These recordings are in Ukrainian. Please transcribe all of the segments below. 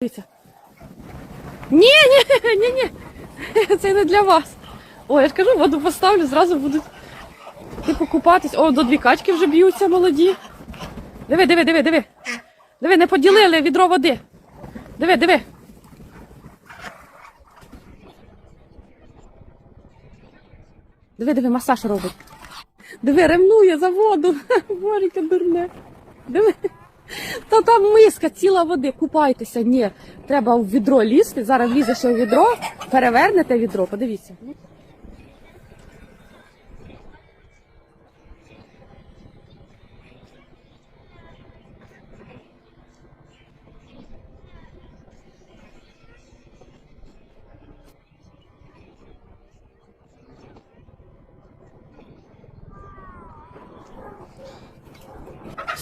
Дивіться. Ні, ні, ні, ні. Це не для вас. О, я ж кажу, воду поставлю, зразу будуть типу купатись. О, до дві качки вже б'ються молоді. Диви, диви, диви, диви. Диви, не поділили відро води. Диви, диви. Диви, диви, масаж робить. Диви, ревнує за воду. Боріка дурне. Диви. Та там миска, ціла води, купайтеся. Ні, треба в відро лізти. Зараз влізеш у відро, перевернете відро, подивіться.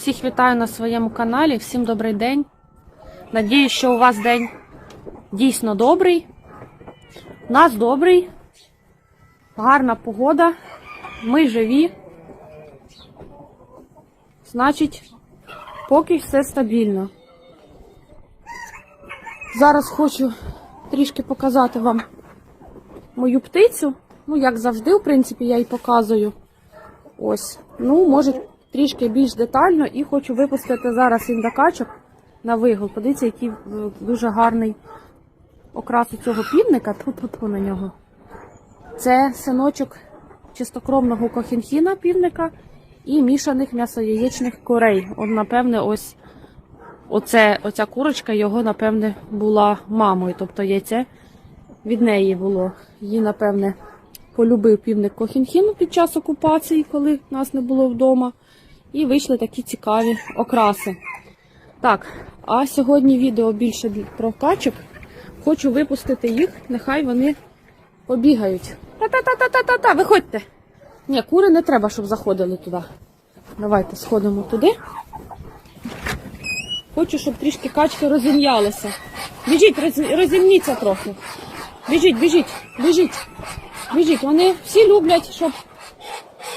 Всіх вітаю на своєму каналі. Всім добрий день. Надіюсь, що у вас день дійсно добрий. У нас добрий. Гарна погода. Ми живі. Значить, поки все стабільно. Зараз хочу трішки показати вам мою птицю. Ну, як завжди, в принципі, я її показую. Ось. Ну, може, трішки більш детально і хочу випустити зараз індакачок на вигул. Подивіться, який е, дуже гарний окрас у цього півника. Ту-ту-ту на нього. Це синочок чистокровного кохінхіна півника і мішаних м'ясояєчних курей. От, напевне, ось оце, оця курочка його, напевне, була мамою. Тобто яйце від неї було. Її, напевне, полюбив півник Кохінхіну під час окупації, коли нас не було вдома. І вийшли такі цікаві окраси. Так, а сьогодні відео більше про качок. Хочу випустити їх, нехай вони побігають. Та-та-та-та-та-та-та, виходьте. Ні, кури не треба, щоб заходили туди. Давайте сходимо туди. Хочу, щоб трішки качки розім'ялися. Біжіть, розімніться трохи. Біжіть, біжіть, біжіть. Біжіть. Вони всі люблять, щоб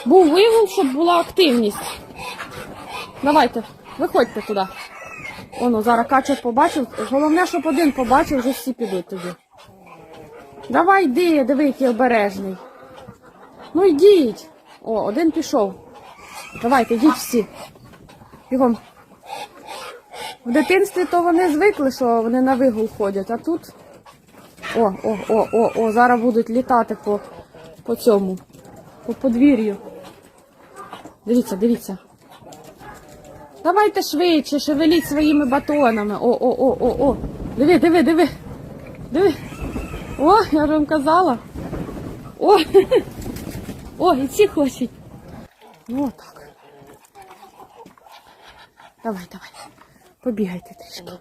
був вигул, щоб була активність. Давайте, виходьте туди. Оно, зараз качок побачив. Головне, щоб один побачив, вже всі підуть тоді. Давай йди, диви, який обережний. Ну йдіть. О, один пішов. Давайте, йдіть всі. Бігом. В дитинстві то вони звикли, що вони на вигул ходять, а тут. О, о, о, о, о, зараз будуть літати по, по цьому, по подвір'ю. Дивіться, дивіться. Давайте швидше, шевеліть своїми батонами. О, о, о, о, о. Диви, диви, диви. Диви. О, я ж вам казала. О, о, і ці хочуть. Ну, отак. Давай, давай. Побігайте трішки.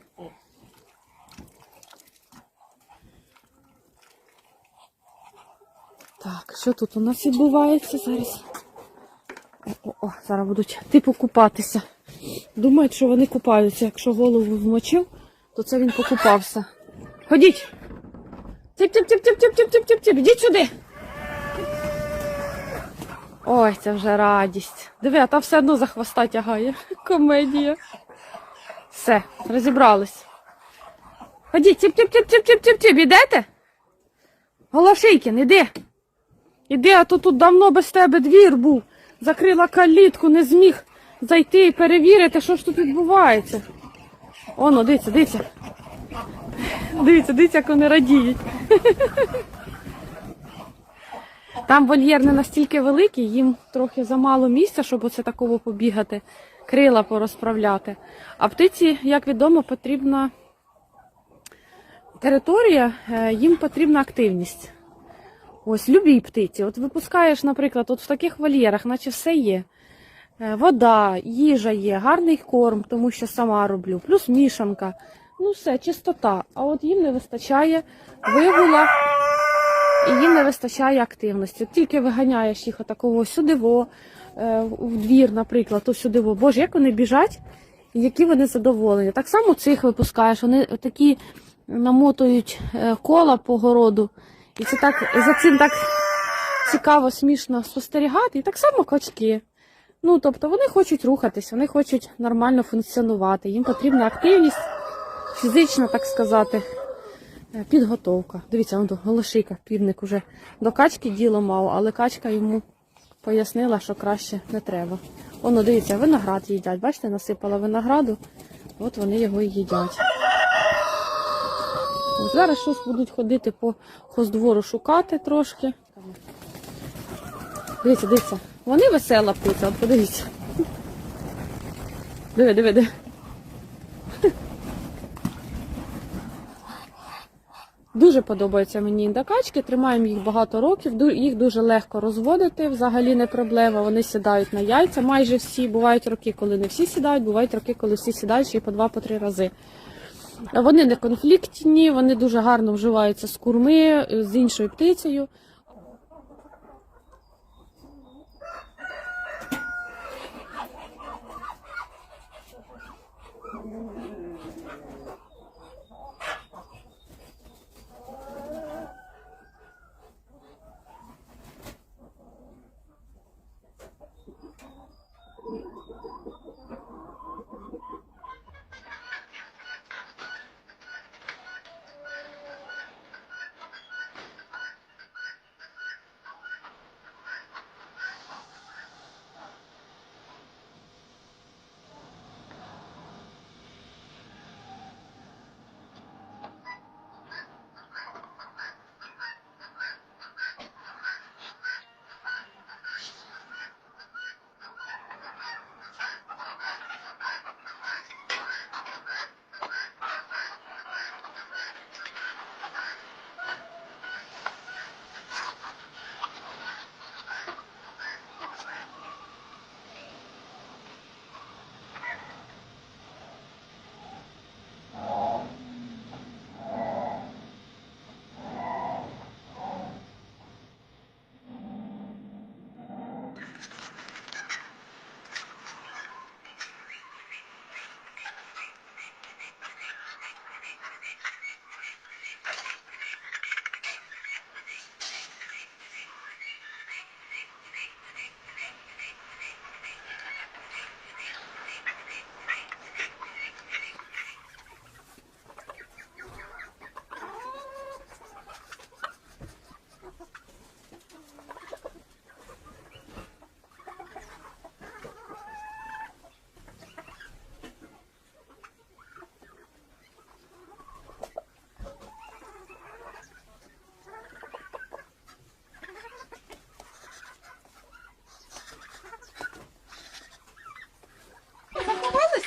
Так, що тут у нас відбувається зараз? О, о, о, зараз будуть типу купатися. Думають, що вони купаються. Якщо голову вмочив, то це він покупався. Ходіть! Тіп-тіп-тіп-тіп-тіп-тіп-тіп-тіп. Ідіть сюди. Ой, це вже радість. Диви, а та все одно за хвоста тягає. Комедія. Все, розібрались. Ходіть, тіп-тіп-тіп-тіп-тіп-тіп. Ідете? Голошийкін, іди. Іди, а то тут давно без тебе двір був. Закрила калітку, не зміг зайти і перевірити, що ж тут відбувається. Оно, дивіться, дивіться. Дивіться, дивіться, як вони радіють. Там вольєр не настільки великий, їм трохи замало місця, щоб оце такого побігати, крила порозправляти. А птиці, як відомо, потрібна територія, е, їм потрібна активність. Ось любій птиці. От випускаєш, наприклад, от в таких вольєрах, наче все є. Е, Вода, їжа є, гарний корм, тому що сама роблю, плюс мішанка. Ну все, чистота. А от їм не вистачає вигула і їм не вистачає активності. От тільки виганяєш їх отакого сюдиво, е, в двір, наприклад, то сюдиво. Боже, як вони біжать, які вони задоволені. Так само цих випускаєш, вони такі намотують е, кола по городу. І це так за цим так цікаво, смішно спостерігати. І так само качки. Ну, тобто вони хочуть рухатись, вони хочуть нормально функціонувати, їм потрібна активність. фізична, так сказати, е, підготовка. Дивіться, он голошийка, півник уже до качки діло мав, але качка йому пояснила, що краще не треба. Воно, дивіться, виноград їдять. Бачите, насипала винограду, от вони його і їдять. Зараз щось будуть ходити по хоздвору шукати трошки. Дивіться, дивіться. Вони весела птиця, подивіться. Диви, диви, диви. Дуже подобаються мені індокачки, тримаємо їх багато років, їх дуже легко розводити, взагалі не проблема. Вони сідають на яйця, майже всі. Бувають роки, коли не всі сідають, бувають роки, коли всі сідають ще й по два-по три рази. Вони не конфліктні, вони дуже гарно вживаються з курми, з іншою птицею.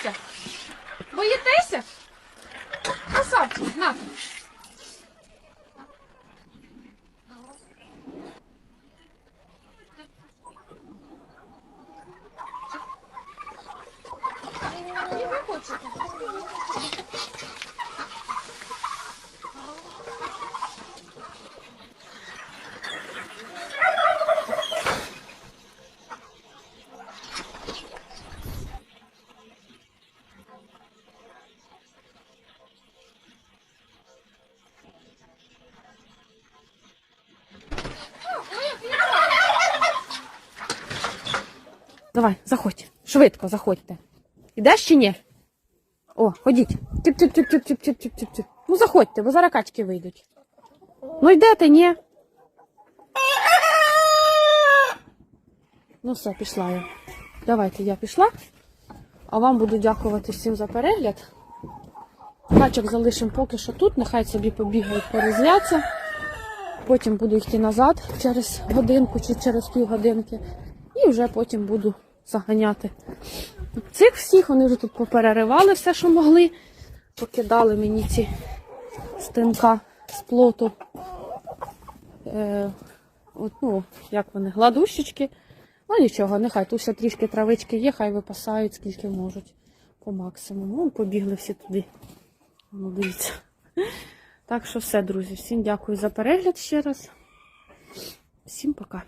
Боїтеся? Боїтеся? Давай, заходь. Швидко заходьте. Ідеш чи ні? О, ходіть. Ну заходьте, бо зараз качки вийдуть. Ну йдете, ні. Ну все, пішла я. Давайте я пішла. А вам буду дякувати всім за перегляд. Качок залишимо поки що тут, нехай собі побігають, порозляться. Потім буду йти назад через годинку чи через півгодинки. І вже потім буду заганяти. Цих всіх вони вже тут попереривали все, що могли. Покидали мені ці стинка з плоту. Е, от, ну, як вони, гладущечки. Ну нічого, нехай тут ще трішки травички є, хай випасають скільки можуть по максимуму. Ну, побігли всі туди. Ну, дивіться. Так що все, друзі. Всім дякую за перегляд ще раз. Всім пока.